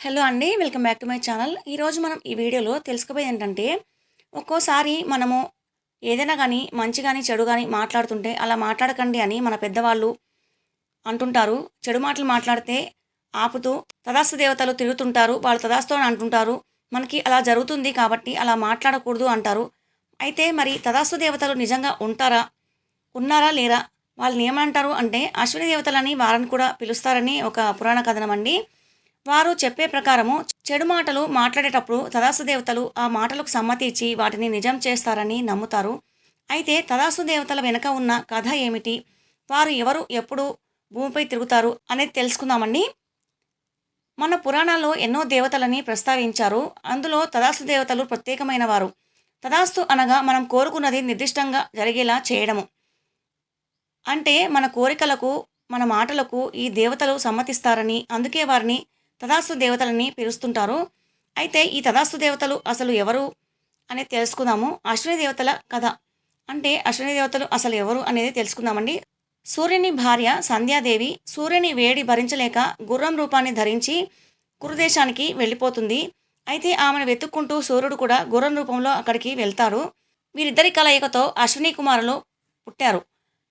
Hello అండి welcome back to my channel. ఈరోజు మనం ఈ వీడియోలో తెలుసుకోబోయేది ఏంటంటే ఒక్కోసారి మనము ఏదైనా కానీ మంచి కానీ చెడు కానీ మాట్లాడుతుంటే అలా మాట్లాడకండి అని మన పెద్దవాళ్ళు అంటుంటారు. చెడు మాటలు మాట్లాడితే ఆపుతూ తదాస్తు దేవతలు తిరుగుతుంటారు వాళ్ళు తదాస్తు అని అంటుంటారు. మనకి అలా జరుగుతుంది కాబట్టి అలా మాట్లాడకూడదు అంటారు. అయితే మరి తదాస్తు దేవతలు నిజంగా ఉంటారా ఉన్నారా లేరా? వాళ్ళని ఏమంటారు అంటే అశ్విని దేవతలని వారని కూడా పిలుస్తారని ఒక పురాణ కథనం అండి. వారు చెప్పే ప్రకారము చెడు మాటలు మాట్లాడేటప్పుడు తదాసు దేవతలు ఆ మాటలకు సమ్మతి ఇచ్చి వాటిని నిజం చేస్తారని నమ్ముతారు. అయితే తదాసు దేవతల వెనుక ఉన్న కథ ఏమిటి? వారు ఎవరు? ఎప్పుడు భూమిపై తిరుగుతారు? అనేది తెలుసుకుందామండి. మన పురాణాల్లో ఎన్నో దేవతలని ప్రస్తావించారు. అందులో తదాస్తు దేవతలు ప్రత్యేకమైన వారు తదాస్తు అనగా మనం కోరుకున్నది నిర్దిష్టంగా జరిగేలా చేయడము. అంటే మన కోరికలకు మన మాటలకు ఈ దేవతలు సమ్మతిస్తారని అందుకే వారిని తదాస్తు దేవతలని పిలుస్తుంటారు. అయితే ఈ తదాస్తు దేవతలు అసలు ఎవరు అనేది తెలుసుకుందాము. అశ్విని దేవతల కథ. అంటే అశ్విని దేవతలు అసలు ఎవరు అనేది తెలుసుకుందామండి. సూర్యుని భార్య సంధ్యాదేవి సూర్యుని వేడి భరించలేక గుర్రం రూపాన్ని ధరించి కురుదేశానికి వెళ్ళిపోతుంది. అయితే ఆమెను వెతుక్కుంటూ సూర్యుడు కూడా గుర్రం రూపంలో అక్కడికి వెళ్తారు. వీరిద్దరి కలయికతో అశ్విని కుమారులు పుట్టారు.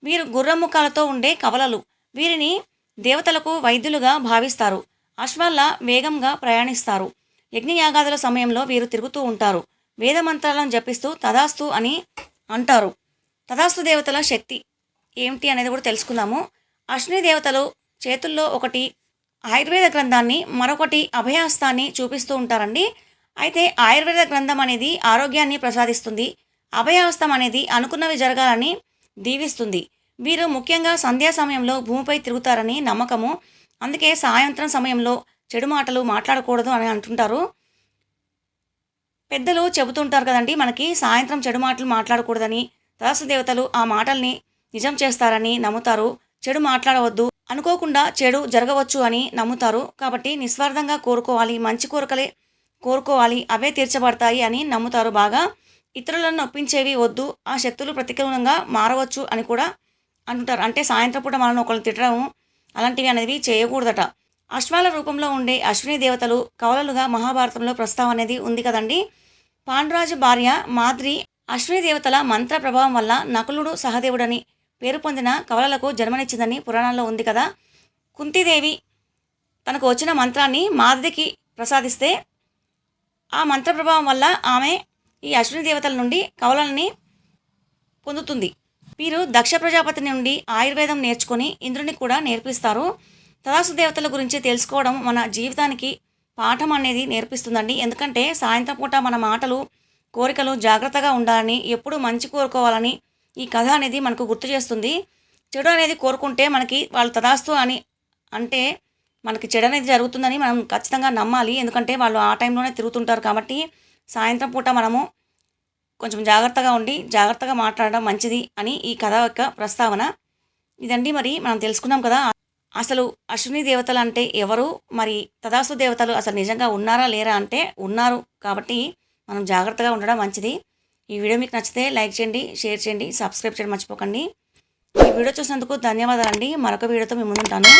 వీరు గుర్రముఖాలతో ఉండే కవలలు. వీరిని దేవతలకు వైద్యులుగా భావిస్తారు. అశ్వాల వేగంగా ప్రయాణిస్తారు. యజ్ఞయాగాదుల సమయంలో వీరు తిరుగుతూ ఉంటారు. వేద మంత్రాలను జపిస్తూ తదాస్తు అని అంటారు. తదాస్తు దేవతల శక్తి ఏమిటి అనేది కూడా తెలుసుకుందాము. అశ్విని దేవతలు చేతుల్లో ఒకటి ఆయుర్వేద గ్రంథాన్ని మరొకటి అభయాస్తాన్ని చూపిస్తూ ఉంటారండి. అయితే ఆయుర్వేద గ్రంథం అనేది ఆరోగ్యాన్ని ప్రసాదిస్తుంది. అభయాస్తం అనేది అనుకున్నవి జరగాలని దీవిస్తుంది. వీరు ముఖ్యంగా సంధ్యా సమయంలో భూమిపై తిరుగుతారని నమ్మకము. అందుకే సాయంత్రం సమయంలో చెడు మాటలు మాట్లాడకూడదు అని అంటుంటారు. పెద్దలు చెబుతుంటారు కదండి మనకి సాయంత్రం చెడు మాటలు మాట్లాడకూడదని తదాసు దేవతలు ఆ మాటల్ని నిజం చేస్తారని నమ్ముతారు. చెడు మాట్లాడవద్దు అనుకోకుండా చెడు జరగవచ్చు అని నమ్ముతారు. కాబట్టి నిస్వార్థంగా కోరుకోవాలి మంచి కోరికలే కోరుకోవాలి అవే తీర్చబడతాయి అని నమ్ముతారు బాగా. ఇతరులను నొప్పించేవి వద్దు ఆ శక్తులు ప్రతికూలంగా మారవచ్చు అని కూడా అంటుంటారు. అంటే సాయంత్రం పూట మనల్ని ఒకళ్ళు తిట్టడం అలాంటివి అనేవి చేయకూడదట. అశ్వాల రూపంలో ఉండే అశ్విని దేవతలు కవలలుగా మహాభారతంలో ప్రస్తావన అనేది ఉంది కదండి. పాండురాజు భార్య మాద్రి అశ్విని దేవతల మంత్ర ప్రభావం వల్ల నకులుడు సహదేవుడని పేరు పొందిన కవలలకు జన్మనిచ్చిందని పురాణాల్లో ఉంది కదా. కుంతిదేవి తనకు వచ్చిన మంత్రాన్ని మాద్రికి ప్రసాదిస్తే ఆ మంత్ర ప్రభావం వల్ల ఆమె ఈ అశ్విని దేవతల నుండి కవలల్ని పొందుతుంది. వీరు దక్ష ప్రజాపతి నుండి ఆయుర్వేదం నేర్చుకొని ఇంద్రుని కూడా నేర్పిస్తారు. తదాసు దేవతల గురించి తెలుసుకోవడం మన జీవితానికి పాఠం అనేది నేర్పిస్తుందండి. ఎందుకంటే సాయంత్రం పూట మన మాటలు కోరికలు జాగ్రత్తగా ఉండాలని ఎప్పుడు మంచి కోరుకోవాలని ఈ కథ అనేది మనకు గుర్తు చేస్తుంది. చెడు అనేది కోరుకుంటే మనకి వాళ్ళు తదాస్తు అని అంటే మనకి చెడు అనేది జరుగుతుందని మనం ఖచ్చితంగా నమ్మాలి. ఎందుకంటే వాళ్ళు ఆ టైంలోనే తిరుగుతుంటారు కాబట్టి సాయంత్రం పూట మనము కొంచెం జాగ్రత్తగా ఉండి జాగ్రత్తగా మాట్లాడడం మంచిది అని ఈ కథ యొక్క ప్రస్తావన. ఇదండి మరి మనం తెలుసుకున్నాం కదా అసలు అశ్విని దేవతలు అంటే ఎవరు? మరి తదాసు దేవతలు అసలు నిజంగా ఉన్నారా లేరా అంటే ఉన్నారు. కాబట్టి మనం జాగ్రత్తగా ఉండడం మంచిది. ఈ వీడియో మీకు నచ్చితే లైక్ చేయండి షేర్ చేయండి సబ్స్క్రైబ్ చేయడం మర్చిపోకండి. ఈ వీడియో చూసినందుకు ధన్యవాదాలండి. మరొక వీడియోతో మేము ముందుంటాను.